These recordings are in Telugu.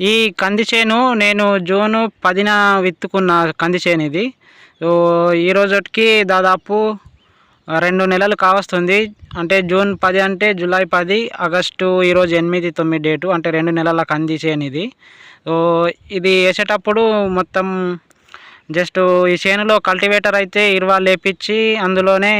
ఈ కంది చేను నేను జూను పదిన విత్తుకున్న కంది చేను ఇది. ఈరోజుకి దాదాపు రెండు నెలలు కావస్తుంది. అంటే జూన్ పది అంటే జూలై పది ఆగస్టు ఈరోజు ఎనిమిది తొమ్మిది డేటు అంటే రెండు నెలల కంది చేను ఇది. సో ఇది వేసేటప్పుడు మొత్తం జస్ట్ ఈ చేనులో కల్టివేటర్ అయితే ఇరువా లేపించి అందులోనే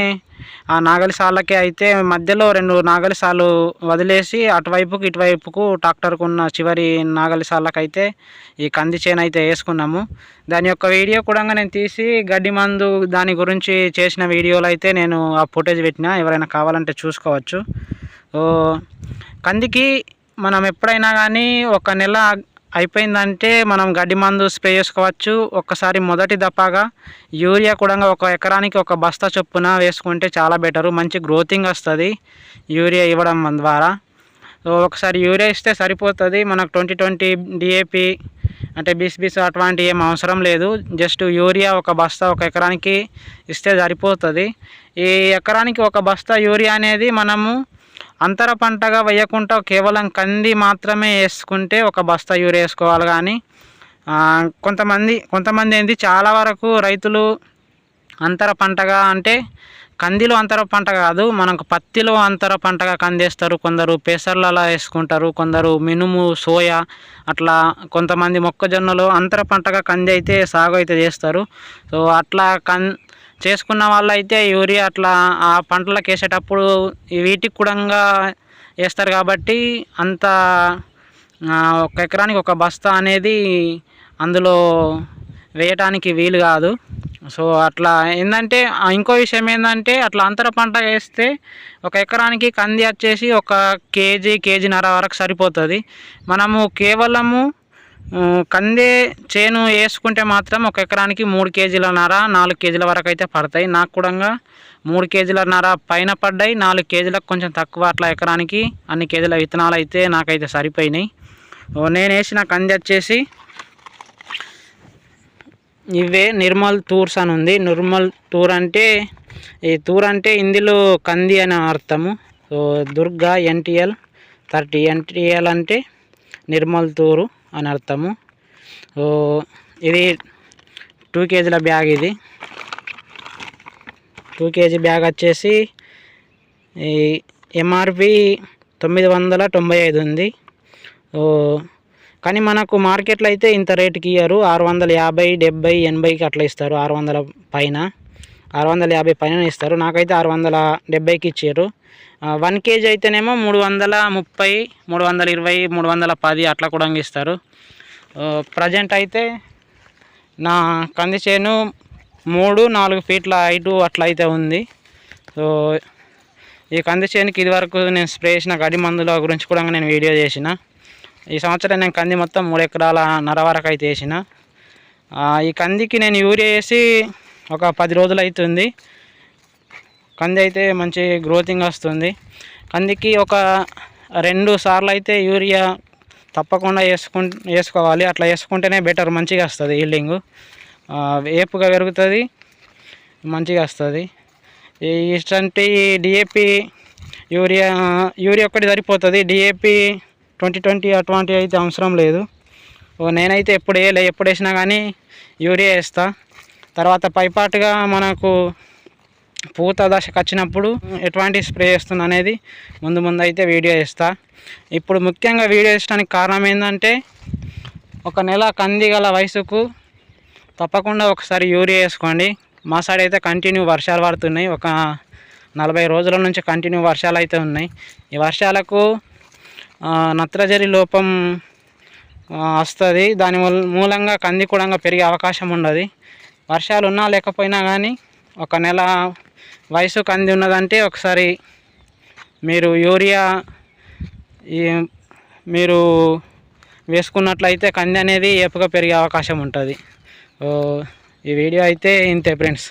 ఆ నాగలి సాళ్ళకి అయితే మధ్యలో రెండు నాగలి సాళ్ళు వదిలేసి అటువైపుకు ఇటువైపుకు ట్రాక్టర్కు ఉన్న చివరి నాగలి సాళ్ళకైతే ఈ కంది చేను అయితే వేసుకున్నాము. దాని యొక్క వీడియో కూడా నేను తీసి గడ్డి మందు దాని గురించి చేసిన వీడియోలు అయితే నేను ఆ ఫుటేజ్ పెట్టిన. ఎవరైనా కావాలంటే చూసుకోవచ్చు. కందికి మనం ఎప్పుడైనా కానీ ఒక నెల అయిపోయిందంటే మనం గడ్డి మందు స్ప్రే చేసుకోవచ్చు. ఒక్కసారి మొదటి దఫాగా యూరియా కూడా ఒక ఎకరానికి ఒక బస్తా చొప్పున వేసుకుంటే చాలా బెటరు. మంచి గ్రోతింగ్ వస్తుంది యూరియా ఇవ్వడం ద్వారా. సో ఒకసారి యూరియా ఇస్తే సరిపోతుంది. మనకు ట్వంటీ ట్వంటీ డిఏపి అంటే బీస్ బీస్ అటువంటి ఏం అవసరం లేదు. జస్ట్ యూరియా ఒక బస్తా ఒక ఎకరానికి ఇస్తే సరిపోతుంది. ఈ ఎకరానికి ఒక బస్తా యూరియా అనేది మనము అంతర పంటగా వేయకుండా కేవలం కంది మాత్రమే వేసుకుంటే ఒక బస్తా యూరియా వేసుకోవాలి కానీ కొంతమంది కొంతమంది ఏంది చాలా వరకు రైతులు అంతర పంటగా అంటే కందిలో అంతర పంట కాదు మనకు పత్తిలో అంతర పంటగా కందేస్తారు కొందరు పెసర్లలో వేసుకుంటారు కొందరు మినుము సోయా అట్లా కొంతమంది మొక్కజొన్నలు అంతర పంటగా కంది అయితే సాగు అయితే చేస్తారు. సో అట్లా కన్ చేసుకున్న వాళ్ళైతే యూరియా అట్లా ఆ పంటలకు వేసేటప్పుడు వీటికి కూడా వేస్తారు కాబట్టి అంత ఒక ఎకరానికి ఒక బస్తా అనేది అందులో వేయటానికి వీలు కాదు. సో అట్లా ఏంటంటే ఇంకో విషయం ఏంటంటే అట్లా అంతర పంట వేస్తే ఒక ఎకరానికి కంది వచ్చేసి ఒక కేజీ కేజీన్నర వరకు సరిపోతుంది. మనము కేవలము కందే చేను వేసుకుంటే మాత్రం ఒక ఎకరానికి మూడు కేజీల నర నాలుగు కేజీల వరకు అయితే పడతాయి. నాకు కూడా మూడు కేజీల నర పైన పడ్డాయి నాలుగు కేజీలకు కొంచెం తక్కువ అట్లా ఎకరానికి అన్ని కేజీల విత్తనాలు అయితే నాకైతే సరిపోయినాయి. నేను వేసిన కంది వచ్చేసి ఇవే నిర్మల్ టూర్స్ అని ఉంది. నిర్మల్ టూర్ అంటే ఈ టూర్ అంటే ఇందులో కంది అని అర్థము. So Durga NTL thirty NTL అంటే నిర్మల్ టూరు. అని అర్థము. ఇది టూ కేజీల బ్యాగ్ ఇది. టూ కేజీ బ్యాగ్ వచ్చేసి ఈ ఎంఆర్పి తొమ్మిది వందల తొంభై ఐదు ఉంది. కానీ మనకు మార్కెట్లో అయితే ఇంత రేటుకి ఇయ్యరు. ఆరు వందల యాభై డెబ్బై ఎనభైకి అట్లా ఇస్తారు. ఆరు వందల పైన. ఆరు వందల యాభై పైన ఇస్తారు. నాకైతే ఆరు వందల డెబ్బైకి ఇచ్చారు. వన్ కేజీ అయితేనేమో మూడు వందల ముప్పై మూడు వందల ఇరవై మూడు వందల పది అట్లా కూడా ఇస్తారు. ప్రజెంట్ అయితే నా కంది చేను మూడు నాలుగు ఫీట్ల హైటు అట్లా అయితే ఉంది. సో ఈ కంది చేనుకి ఇదివరకు నేను స్ప్రే చేసిన గడి మందుల గురించి కూడా నేను వీడియో చేసిన. ఈ సంవత్సరం నేను కంది మొత్తం మూడు ఎకరాల నర వరకు అయితే వేసిన. ఈ కందికి నేను యూరియా వేసి ఒక పది రోజులు అవుతుంది. కంది అయితే మంచి గ్రోతింగ్ వస్తుంది. కందికి ఒక రెండు సార్లు అయితే యూరియా తప్పకుండా వేసుకు వేసుకోవాలి. అట్లా వేసుకుంటేనే బెటర్ మంచిగా వస్తుంది ఈల్డింగ్ ఏపుగా పెరుగుతుంది మంచిగా వస్తుంది. ఇటువంటి డిఏపి యూరియా యూరియా ఒక్కటి సరిపోతుంది. డిఏపి ట్వంటీ ట్వంటీ అటువంటి అయితే అవసరం లేదు. నేనైతే ఎప్పుడు వేయలే ఎప్పుడు వేసినా కానీ యూరియా వేస్తా. తర్వాత పైపాటుగా మనకు పూత దశకు వచ్చినప్పుడు ఎటువంటి స్ప్రే చేస్తుంది అనేది ముందు ముందు అయితే వీడియో ఇస్తా ఇప్పుడు ముఖ్యంగా వీడియో ఇష్టడానికి కారణం ఏంటంటే ఒక నెల కంది గల వయసుకు తప్పకుండా ఒకసారి యూరియా వేసుకోండి. మా సైడ్ అయితే కంటిన్యూ వర్షాలు పడుతున్నాయి. ఒక నలభై రోజుల నుంచి కంటిన్యూ వర్షాలు అయితే ఉన్నాయి. ఈ వర్షాలకు నత్రజరి లోపం వస్తుంది. దాని మూలంగా కంది కూడా పెరిగే అవకాశం ఉండదు. వర్షాలు ఉన్నా లేకపోయినా కానీ ఒక నెల వయసు కంది ఉన్నదంటే ఒకసారి మీరు యూరియా మీరు వేసుకున్నట్లయితే కంది అనేది ఏపుగా పెరిగే అవకాశం ఉంటుంది. ఈ వీడియో అయితే ఇంతే ఫ్రెండ్స్.